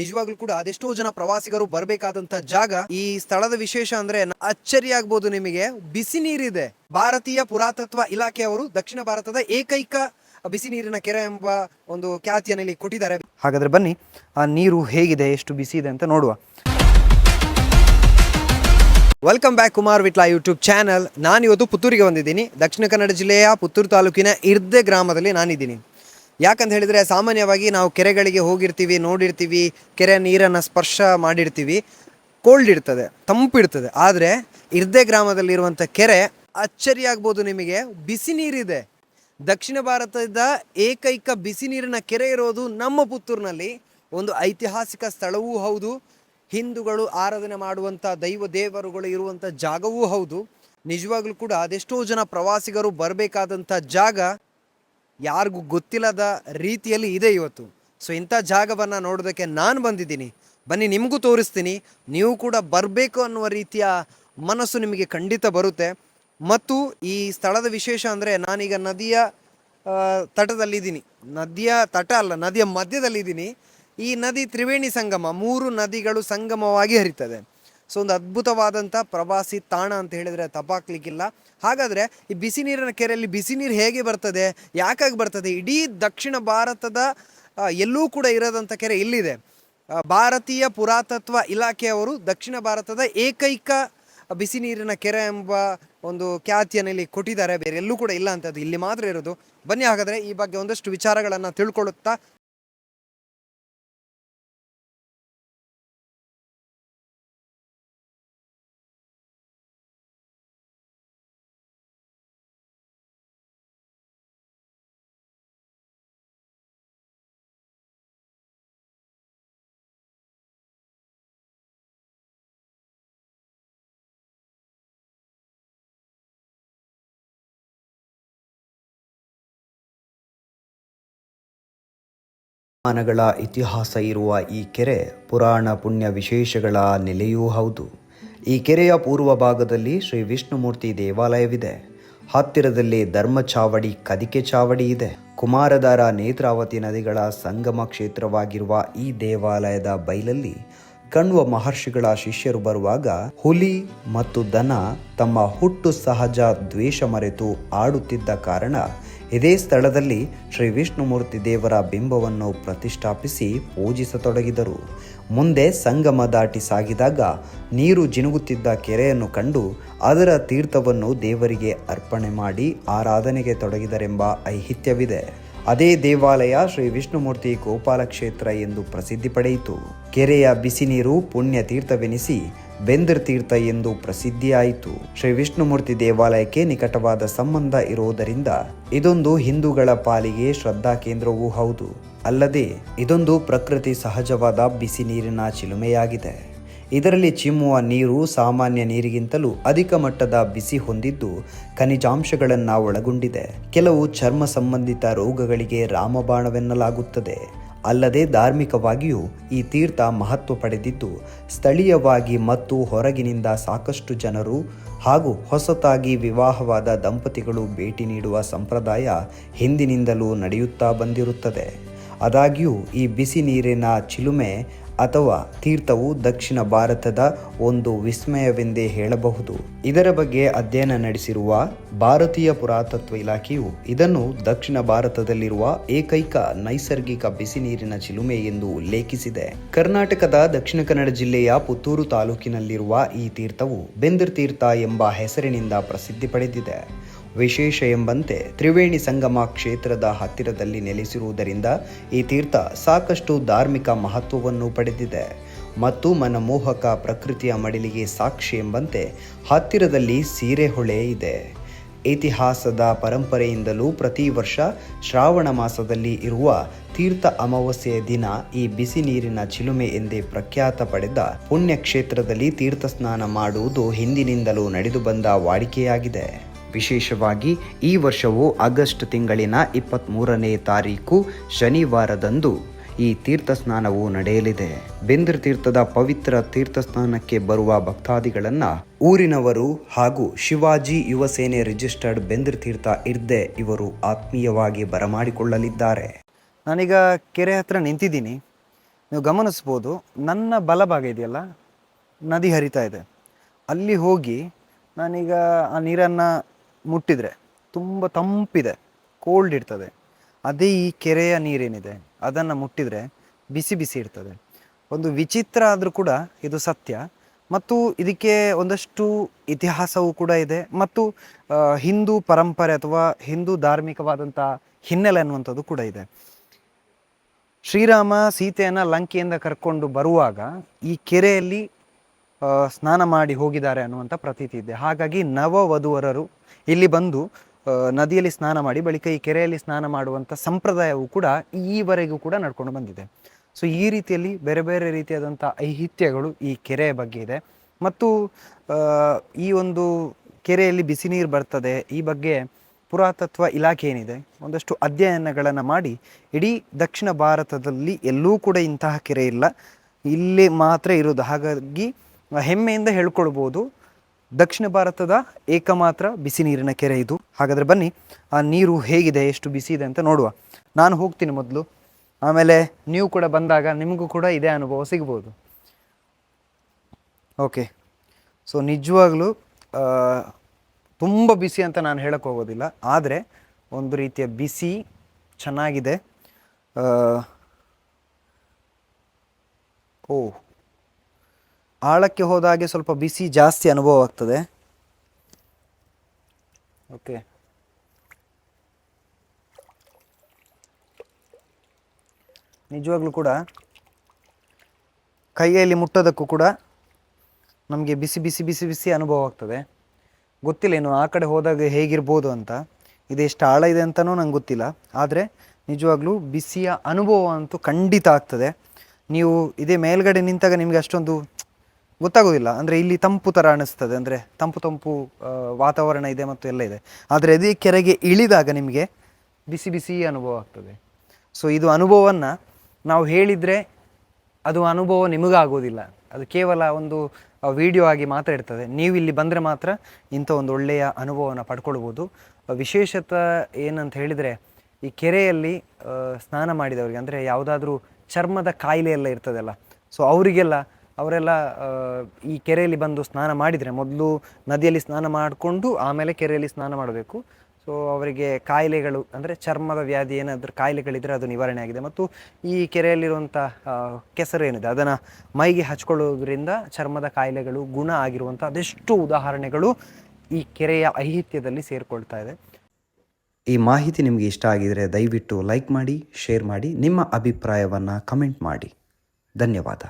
ನಿಜವಾಗ್ಲೂ ಕೂಡ ಅದೆಷ್ಟೋ ಜನ ಪ್ರವಾಸಿಗರು ಬರಬೇಕಾದಂತ ಜಾಗ. ಈ ಸ್ಥಳದ ವಿಶೇಷ ಅಂದ್ರೆ ಅಚ್ಚರಿ ಆಗ್ಬೋದು ನಿಮಗೆ. ಬಿಸಿ ನೀರಿದೆ. ಭಾರತೀಯ ಪುರಾತತ್ವ ಇಲಾಖೆಯವರು ದಕ್ಷಿಣ ಭಾರತದ ಏಕೈಕ ಬಿಸಿ ನೀರಿನ ಕೆರೆ ಎಂಬ ಒಂದು ಖ್ಯಾತಿಯನ್ನು ಇಲ್ಲಿ ಕೊಟ್ಟಿದ್ದಾರೆ. ಹಾಗಾದ್ರೆ ಬನ್ನಿ, ಆ ನೀರು ಹೇಗಿದೆ, ಎಷ್ಟು ಬಿಸಿ ಇದೆ ಅಂತ ನೋಡುವ. Welcome back Kumar Vitla YouTube channel ನಾನು ಇವತ್ತು ಪುತ್ತೂರಿಗೆ ಬಂದಿದ್ದೀನಿ. ದಕ್ಷಿಣ ಕನ್ನಡ ಜಿಲ್ಲೆಯ ಪುತ್ತೂರು ತಾಲೂಕಿನ ಇರ್ದೆ ಗ್ರಾಮದಲ್ಲಿ ನಾನಿದ್ದೀನಿ. ಯಾಕಂತ ಹೇಳಿದರೆ ಸಾಮಾನ್ಯವಾಗಿ ನಾವು ಕೆರೆಗಳಿಗೆ ಹೋಗಿರ್ತೀವಿ, ನೋಡಿರ್ತೀವಿ, ಕೆರೆ ನೀರನ್ನು ಸ್ಪರ್ಶ ಮಾಡಿರ್ತೀವಿ ಕೋಲ್ಡ್ ಇರ್ತದೆ ತಂಪಿರ್ತದೆ ಆದರೆ ಇರ್ದೆ ಗ್ರಾಮದಲ್ಲಿರುವಂಥ ಕೆರೆ ಅಚ್ಚರಿ ಆಗ್ಬೋದು ನಿಮಗೆ. ಬಿಸಿ ನೀರಿದೆ. ದಕ್ಷಿಣ ಭಾರತದ ಏಕೈಕ ಬಿಸಿ ನೀರಿನ ಕೆರೆ ಇರೋದು ನಮ್ಮ ಪುತ್ತೂರಿನಲ್ಲಿ. ಒಂದು ಐತಿಹಾಸಿಕ ಸ್ಥಳವೂ ಹೌದು. ಹಿಂದೂಗಳು ಆರಾಧನೆ ಮಾಡುವಂಥ ದೈವ ದೇವರುಗಳು ಇರುವಂಥ ಜಾಗವೂ ಹೌದು. ನಿಜವಾಗ್ಲೂ ಕೂಡ ಅದೆಷ್ಟೋ ಜನ ಪ್ರವಾಸಿಗರು ಬರಬೇಕಾದಂಥ ಜಾಗ ಯಾರಿಗೂ ಗೊತ್ತಿಲ್ಲದ ರೀತಿಯಲ್ಲಿ ಇದೆ ಇವತ್ತು. ಸೊ ಇಂಥ ಜಾಗವನ್ನು ನೋಡೋದಕ್ಕೆ ನಾನು ಬಂದಿದ್ದೀನಿ. ಬನ್ನಿ, ನಿಮಗೂ ತೋರಿಸ್ತೀನಿ. ನೀವು ಕೂಡ ಬರಬೇಕು ಅನ್ನುವ ರೀತಿಯ ಮನಸ್ಸು ನಿಮಗೆ ಖಂಡಿತ ಬರುತ್ತೆ. ಮತ್ತು ಈ ಸ್ಥಳದ ವಿಶೇಷ ಅಂದರೆ ನಾನೀಗ ನದಿಯ ತಟದಲ್ಲಿದ್ದೀನಿ. ನದಿಯ ತಟ ಅಲ್ಲ, ನದಿಯ ಮಧ್ಯದಲ್ಲಿದ್ದೀನಿ. ಈ ನದಿ ತ್ರಿವೇಣಿ ಸಂಗಮ, ಮೂರು ನದಿಗಳು ಸಂಗಮವಾಗಿ ಹರಿತದೆ. ಸೊ ಒಂದು ಅದ್ಭುತವಾದಂಥ ಪ್ರವಾಸಿ ತಾಣ ಅಂತ ಹೇಳಿದರೆ ತಪ್ಪಾಕ್ಲಿಕ್ಕಿಲ್ಲ ಹಾಗಾದರೆ ಈ ಬಿಸಿ ನೀರಿನ ಕೆರೆಯಲ್ಲಿ ಬಿಸಿ ನೀರು ಹೇಗೆ ಬರ್ತದೆ, ಯಾಕಾಗಿ ಬರ್ತದೆ? ಇಡೀ ದಕ್ಷಿಣ ಭಾರತದ ಎಲ್ಲೂ ಕೂಡ ಇರೋದಂಥ ಕೆರೆ ಇಲ್ಲಿದೆ. ಭಾರತೀಯ ಪುರಾತತ್ವ ಇಲಾಖೆಯವರು ದಕ್ಷಿಣ ಭಾರತದ ಏಕೈಕ ಬಿಸಿ ನೀರಿನ ಕೆರೆ ಎಂಬ ಒಂದು ಖ್ಯಾತಿಯನ್ನು ಇಲ್ಲಿ ಕೊಟ್ಟಿದ್ದಾರೆ. ಬೇರೆ ಎಲ್ಲೂ ಕೂಡ ಇಲ್ಲ ಅಂತದ್ದು ಇಲ್ಲಿ ಮಾತ್ರ ಇರೋದು. ಬನ್ನಿ ಹಾಗಾದರೆ ಈ ಬಗ್ಗೆ ಒಂದಷ್ಟು ವಿಚಾರಗಳನ್ನು ತಿಳ್ಕೊಳ್ಳುತ್ತಾ ಮಾನಗಳ ಇತಿಹಾಸ ಇರುವ ಈ ಕೆರೆ ಪುರಾಣ ಪುಣ್ಯ ವಿಶೇಷಗಳ ನೆಲೆಯೂ ಹೌದು. ಈ ಕೆರೆಯ ಪೂರ್ವ ಭಾಗದಲ್ಲಿ ಶ್ರೀ ವಿಷ್ಣುಮೂರ್ತಿ ದೇವಾಲಯವಿದೆ. ಹತ್ತಿರದಲ್ಲಿ ಧರ್ಮ ಚಾವಡಿ, ಕದಿಕೆ ಚಾವಡಿ ಇದೆ. ಕುಮಾರಧಾರ ನೇತ್ರಾವತಿ ನದಿಗಳ ಸಂಗಮ ಕ್ಷೇತ್ರವಾಗಿರುವ ಈ ದೇವಾಲಯದ ಬೈಲಲ್ಲಿ ಕಣ್ವ ಮಹರ್ಷಿಗಳ ಶಿಷ್ಯರು ಬರುವಾಗ ಹುಲಿ ಮತ್ತು ದನ ತಮ್ಮ ಹುಟ್ಟು ಸಹಜ ದ್ವೇಷ ಮರೆತು ಆಡುತ್ತಿದ್ದ ಕಾರಣ ಇದೇ ಸ್ಥಳದಲ್ಲಿ ಶ್ರೀ ವಿಷ್ಣುಮೂರ್ತಿ ದೇವರ ಬಿಂಬವನ್ನು ಪ್ರತಿಷ್ಠಾಪಿಸಿ ಪೂಜಿಸತೊಡಗಿದರು. ಮುಂದೆ ಸಂಗಮ ದಾಟಿ ಸಾಗಿದಾಗ ನೀರು ಜಿನುಗುತ್ತಿದ್ದ ಕೆರೆಯನ್ನು ಕಂಡು ಅದರ ತೀರ್ಥವನ್ನು ದೇವರಿಗೆ ಅರ್ಪಣೆ ಮಾಡಿ ಆರಾಧನೆಗೆ ತೊಡಗಿದರೆಂಬ ಐಹಿತ್ಯವಿದೆ. ಅದೇ ದೇವಾಲಯ ಶ್ರೀ ವಿಷ್ಣುಮೂರ್ತಿ ಗೋಪಾಲ ಕ್ಷೇತ್ರ ಎಂದು ಪ್ರಸಿದ್ಧಿ ಪಡೆಯಿತು. ಕೆರೆಯ ಬಿಸಿ ನೀರು ಪುಣ್ಯ ತೀರ್ಥವೆನಿಸಿ ಬೆಂದರ್ ತೀರ್ಥ ಎಂದು ಪ್ರಸಿದ್ಧಿಯಾಯಿತು. ಶ್ರೀ ವಿಷ್ಣುಮೂರ್ತಿ ದೇವಾಲಯಕ್ಕೆ ನಿಕಟವಾದ ಸಂಬಂಧ ಇರುವುದರಿಂದ ಇದೊಂದು ಹಿಂದೂಗಳ ಪಾಲಿಗೆ ಶ್ರದ್ಧಾ ಕೇಂದ್ರವೂ ಹೌದು. ಅಲ್ಲದೆ ಇದೊಂದು ಪ್ರಕೃತಿ ಸಹಜವಾದ ಬಿಸಿ ನೀರಿನ ಚಿಲುಮೆಯಾಗಿದೆ. ಇದರಲ್ಲಿ ಚಿಮ್ಮುವ ನೀರು ಸಾಮಾನ್ಯ ನೀರಿಗಿಂತಲೂ ಅಧಿಕ ಮಟ್ಟದ ಬಿಸಿ ಹೊಂದಿದ್ದು ಖನಿಜಾಂಶಗಳನ್ನು ಒಳಗೊಂಡಿದೆ. ಕೆಲವು ಚರ್ಮ ಸಂಬಂಧಿತ ರೋಗಗಳಿಗೆ ರಾಮಬಾಣವೆನ್ನಲಾಗುತ್ತದೆ. ಅಲ್ಲದೆ ಧಾರ್ಮಿಕವಾಗಿಯೂ ಈ ತೀರ್ಥ ಮಹತ್ವ ಪಡೆದಿದ್ದು, ಸ್ಥಳೀಯವಾಗಿ ಮತ್ತು ಹೊರಗಿನಿಂದ ಸಾಕಷ್ಟು ಜನರು ಹಾಗೂ ಹೊಸತಾಗಿ ವಿವಾಹವಾದ ದಂಪತಿಗಳು ಭೇಟಿ ನೀಡುವ ಸಂಪ್ರದಾಯ ಹಿಂದಿನಿಂದಲೂ ನಡೆಯುತ್ತಾ ಬಂದಿರುತ್ತದೆ. ಆದಾಗ್ಯೂ ಈ ಬಿಸಿ ನೀರಿನ ಚಿಲುಮೆ ಅಥವಾ ತೀರ್ಥವು ದಕ್ಷಿಣ ಭಾರತದ ಒಂದು ವಿಸ್ಮಯವೆಂದೇ ಹೇಳಬಹುದು. ಇದರ ಬಗ್ಗೆ ಅಧ್ಯಯನ ನಡೆಸಿರುವ ಭಾರತೀಯ ಪುರಾತತ್ವ ಇಲಾಖೆಯು ಇದನ್ನು ದಕ್ಷಿಣ ಭಾರತದಲ್ಲಿರುವ ಏಕೈಕ ನೈಸರ್ಗಿಕ ಬಿಸಿ ನೀರಿನ ಚಿಲುಮೆ ಎಂದು ಉಲ್ಲೇಖಿಸಿದೆ. ಕರ್ನಾಟಕದ ದಕ್ಷಿಣ ಕನ್ನಡ ಜಿಲ್ಲೆಯ ಪುತ್ತೂರು ತಾಲೂಕಿನಲ್ಲಿರುವ ಈ ತೀರ್ಥವು ಬೆಂದರ್ ತೀರ್ಥ ಎಂಬ ಹೆಸರಿನಿಂದ ಪ್ರಸಿದ್ಧಿ ಪಡೆದಿದೆ. ವಿಶೇಷ ಎಂಬಂತೆ ತ್ರಿವೇಣಿ ಸಂಗಮ ಕ್ಷೇತ್ರದ ಹತ್ತಿರದಲ್ಲಿ ನೆಲೆಸಿರುವುದರಿಂದ ಈ ತೀರ್ಥ ಸಾಕಷ್ಟು ಧಾರ್ಮಿಕ ಮಹತ್ವವನ್ನು ಪಡೆದಿದೆ. ಮತ್ತು ಮನಮೋಹಕ ಪ್ರಕೃತಿಯ ಮಡಿಲಿಗೆ ಸಾಕ್ಷಿ ಎಂಬಂತೆ ಹತ್ತಿರದಲ್ಲಿ ಸೀರೆಹೊಳೆ ಇದೆ. ಇತಿಹಾಸದ ಪರಂಪರೆಯಿಂದಲೂ ಪ್ರತಿ ವರ್ಷ ಶ್ರಾವಣ ಮಾಸದಲ್ಲಿ ಇರುವ ತೀರ್ಥ ಅಮಾವಾಸ್ಯೆಯ ದಿನ ಈ ಬಿಸಿ ನೀರಿನ ಚಿಲುಮೆ ಎಂದೇ ಪ್ರಖ್ಯಾತ ಪಡೆದ ಪುಣ್ಯಕ್ಷೇತ್ರದಲ್ಲಿ ತೀರ್ಥ ಸ್ನಾನ ಮಾಡುವುದು ಹಿಂದಿನಿಂದಲೂ ನಡೆದು ಬಂದ ವಾಡಿಕೆಯಾಗಿದೆ. ವಿಶೇಷವಾಗಿ ಈ ವರ್ಷವು ಆಗಸ್ಟ್ ತಿಂಗಳಿನ ಇಪ್ಪತ್ತ್ಮೂರನೇ ತಾರೀಕು, ಶನಿವಾರದಂದು ಈ ತೀರ್ಥ ಸ್ನಾನವು ನಡೆಯಲಿದೆ. ಬೆಂದ್ರ ತೀರ್ಥದ ಪವಿತ್ರ ತೀರ್ಥ ಸ್ನಾನಕ್ಕೆ ಬರುವ ಭಕ್ತಾದಿಗಳನ್ನ ಊರಿನವರು ಹಾಗೂ ಶಿವಾಜಿ ಯುವಸೇನೆ ರಿಜಿಸ್ಟರ್ಡ್ ಬೆಂದ್ರ ತೀರ್ಥ ಇರ್ದೆ ಇವರು ಆತ್ಮೀಯವಾಗಿ ಬರಮಾಡಿಕೊಳ್ಳಲಿದ್ದಾರೆ. ನಾನೀಗ ಕೆರೆ ಹತ್ರ ನಿಂತಿದ್ದೀನಿ. ನೀವು ಗಮನಿಸ್ಬೋದು, ನನ್ನ ಬಲಭಾಗ ಇದೆಯಲ್ಲ? ನದಿ ಹರಿತಾ ಇದೆ. ಅಲ್ಲಿ ಹೋಗಿ ನಾನೀಗ ಆ ನೀರನ್ನು ಮುಟ್ಟಿದರೆ ತುಂಬ ತಂಪಿದೆ ಕೋಲ್ಡ್ ಇರ್ತದೆ. ಅದೇ ಈ ಕೆರೆಯ ನೀರೇನಿದೆ, ಅದನ್ನು ಮುಟ್ಟಿದರೆ ಬಿಸಿ ಬಿಸಿ ಇರ್ತದೆ. ಒಂದು ವಿಚಿತ್ರ ಆದರೂ ಕೂಡ ಇದು ಸತ್ಯ. ಮತ್ತು ಇದಕ್ಕೆ ಒಂದಷ್ಟು ಇತಿಹಾಸವೂ ಕೂಡ ಇದೆ. ಮತ್ತು ಹಿಂದೂ ಪರಂಪರೆ ಅಥವಾ ಹಿಂದೂ ಧಾರ್ಮಿಕವಾದಂಥ ಹಿನ್ನೆಲೆ ಅನ್ನುವಂಥದ್ದು ಕೂಡ ಇದೆ. ಶ್ರೀರಾಮ ಸೀತೆಯನ್ನು ಲಂಕೆಯಿಂದ ಕರ್ಕೊಂಡು ಬರುವಾಗ ಈ ಕೆರೆಯಲ್ಲಿ ಸ್ನಾನ ಮಾಡಿ ಹೋಗಿದ್ದಾರೆ ಅನ್ನುವಂಥ ಪ್ರತೀತಿ ಇದೆ. ಹಾಗಾಗಿ ನವ ವಧುವರರು ಇಲ್ಲಿ ಬಂದು ನದಿಯಲ್ಲಿ ಸ್ನಾನ ಮಾಡಿ, ಬಳಿಕ ಈ ಕೆರೆಯಲ್ಲಿ ಸ್ನಾನ ಮಾಡುವಂಥ ಸಂಪ್ರದಾಯವು ಕೂಡ ಈವರೆಗೂ ಕೂಡ ನಡ್ಕೊಂಡು ಬಂದಿದೆ. ಸೊ ಈ ರೀತಿಯಲ್ಲಿ ಬೇರೆ ಬೇರೆ ರೀತಿಯಾದಂಥ ಐಹಿತ್ಯಗಳು ಈ ಕೆರೆಯ ಬಗ್ಗೆ ಇದೆ. ಮತ್ತು ಈ ಒಂದು ಕೆರೆಯಲ್ಲಿ ಬಿಸಿ ನೀರು ಬರ್ತದೆ, ಈ ಬಗ್ಗೆ ಪುರಾತತ್ವ ಇಲಾಖೆ ಏನಿದೆ, ಒಂದಷ್ಟು ಅಧ್ಯಯನಗಳನ್ನು ಮಾಡಿ, ಇಡೀ ದಕ್ಷಿಣ ಭಾರತದಲ್ಲಿ ಎಲ್ಲೂ ಕೂಡ ಇಂತಹ ಕೆರೆ ಇಲ್ಲ. ಇಲ್ಲಿ ಮಾತ್ರ ಇರೋದು ಹಾಗಾಗಿ ಹೆಮ್ಮೆಯಿಂದ ಹೇಳ್ಕೊಳ್ಬೋದು ದಕ್ಷಿಣ ಭಾರತದ ಏಕಮಾತ್ರ ಬಿಸಿ ನೀರಿನ ಕೆರೆ ಇದು. ಹಾಗಾದರೆ ಬನ್ನಿ, ಆ ನೀರು ಹೇಗಿದೆ, ಎಷ್ಟು ಬಿಸಿ ಇದೆ ಅಂತ ನೋಡುವ. ನಾನು ಹೋಗ್ತೀನಿ ಮೊದಲು. ಆಮೇಲೆ ನೀವು ಕೂಡ ಬಂದಾಗ ನಿಮಗೂ ಕೂಡ ಇದೇ ಅನುಭವ ಸಿಗ್ಬೋದು. ಓಕೆ. ಸೊ ನಿಜವಾಗ್ಲೂ ತುಂಬ ಬಿಸಿ ಅಂತ ನಾನು ಹೇಳಕ್ಕೆ ಹೋಗೋದಿಲ್ಲ. ಆದರೆ, ಒಂದು ರೀತಿಯ ಬಿಸಿ ಚೆನ್ನಾಗಿದೆ. ಓ ಆಳಕ್ಕೆ ಹೋದಾಗೆ ಸ್ವಲ್ಪ ಬಿಸಿ ಜಾಸ್ತಿ ಅನುಭವ ಆಗ್ತದೆ. ಓಕೆ. ನಿಜವಾಗ್ಲೂ ಕೂಡ ಕೈಯಲ್ಲಿ ಮುಟ್ಟೋದಕ್ಕೂ ಕೂಡ ನಮಗೆ ಬಿಸಿ ಬಿಸಿ ಬಿಸಿ ಬಿಸಿ ಅನುಭವ ಆಗ್ತದೆ. ಗೊತ್ತಿಲ್ಲ ಇನ್ನು ಆ ಕಡೆ ಹೋದಾಗ ಹೇಗಿರ್ಬೋದು ಅಂತ. ಇದು ಎಷ್ಟು ಆಳ ಇದೆ ಅಂತಲೂ ನಂಗೆ ಗೊತ್ತಿಲ್ಲ. ಆದರೆ ನಿಜವಾಗ್ಲೂ ಬಿಸಿಯ ಅನುಭವ ಅಂತೂ ಖಂಡಿತ ಆಗ್ತದೆ. ನೀವು ಇದೇ ಮೇಲ್ಗಡೆ ನಿಂತಾಗ ನಿಮಗೆ ಅಷ್ಟೊಂದು ಗೊತ್ತಾಗೋದಿಲ್ಲ. ಅಂದರೆ ಇಲ್ಲಿ ತಂಪು ಥರ ಅನಿಸ್ತದೆ. ಅಂದರೆ ತಂಪು ತಂಪು ವಾತಾವರಣ ಇದೆ ಮತ್ತು ಎಲ್ಲ ಇದೆ. ಆದರೆ ಅದೇ ಕೆರೆಗೆ ಇಳಿದಾಗ ನಿಮಗೆ ಬಿಸಿ ಬಿಸಿ ಅನುಭವ ಆಗ್ತದೆ. ಸೊ ಇದು ಅನುಭವವನ್ನು ನಾವು ಹೇಳಿದರೆ ಅದು ಅನುಭವ ನಿಮಗಾಗೋದಿಲ್ಲ. ಅದು ಕೇವಲ ಒಂದು ವಿಡಿಯೋ ಆಗಿ ಮಾತ್ರ ಇರ್ತದೆ. ನೀವು ಇಲ್ಲಿ ಬಂದರೆ ಮಾತ್ರ ಇಂಥ ಒಂದು ಒಳ್ಳೆಯ ಅನುಭವವನ್ನು ಪಡ್ಕೊಳ್ಬೋದು. ವಿಶೇಷತ ಏನಂತ ಹೇಳಿದರೆ ಈ ಕೆರೆಯಲ್ಲಿ ಸ್ನಾನ ಮಾಡಿದವರಿಗೆ, ಅಂದರೆ ಯಾವುದಾದ್ರೂ ಚರ್ಮದ ಕಾಯಿಲೆ ಎಲ್ಲ ಇರ್ತದಲ್ಲ, ಸೊ ಅವರಿಗೆಲ್ಲ ಅವರೆಲ್ಲ ಈ ಕೆರೆಯಲ್ಲಿ ಬಂದು ಸ್ನಾನ ಮಾಡಿದರೆ ಮೊದಲು ನದಿಯಲ್ಲಿ ಸ್ನಾನ ಮಾಡಿಕೊಂಡು ಆಮೇಲೆ ಕೆರೆಯಲ್ಲಿ ಸ್ನಾನ ಮಾಡಬೇಕು. ಸೊ ಅವರಿಗೆ ಕಾಯಿಲೆಗಳು, ಅಂದರೆ ಚರ್ಮದ ವ್ಯಾಧಿ ಏನಾದರೂ ಕಾಯಿಲೆಗಳಿದ್ದರೆ ಅದು ನಿವಾರಣೆ ಆಗಿದೆ. ಮತ್ತು ಈ ಕೆರೆಯಲ್ಲಿರುವಂಥ ಕೆಸರು ಏನಿದೆ, ಅದನ್ನು ಮೈಗೆ ಹಚ್ಕೊಳ್ಳೋದ್ರಿಂದ ಚರ್ಮದ ಕಾಯಿಲೆಗಳು ಗುಣ ಆಗಿರುವಂಥ ಅದೆಷ್ಟು ಉದಾಹರಣೆಗಳು ಈ ಕೆರೆಯ ಐಹಿತ್ಯದಲ್ಲಿ ಸೇರಿಕೊಳ್ತಾ ಇದೆ. ಈ ಮಾಹಿತಿ ನಿಮಗೆ ಇಷ್ಟ ಆಗಿದರೆ ದಯವಿಟ್ಟು ಲೈಕ್ ಮಾಡಿ, ಶೇರ್ ಮಾಡಿ, ನಿಮ್ಮ ಅಭಿಪ್ರಾಯವನ್ನು ಕಮೆಂಟ್ ಮಾಡಿ. ಧನ್ಯವಾದ.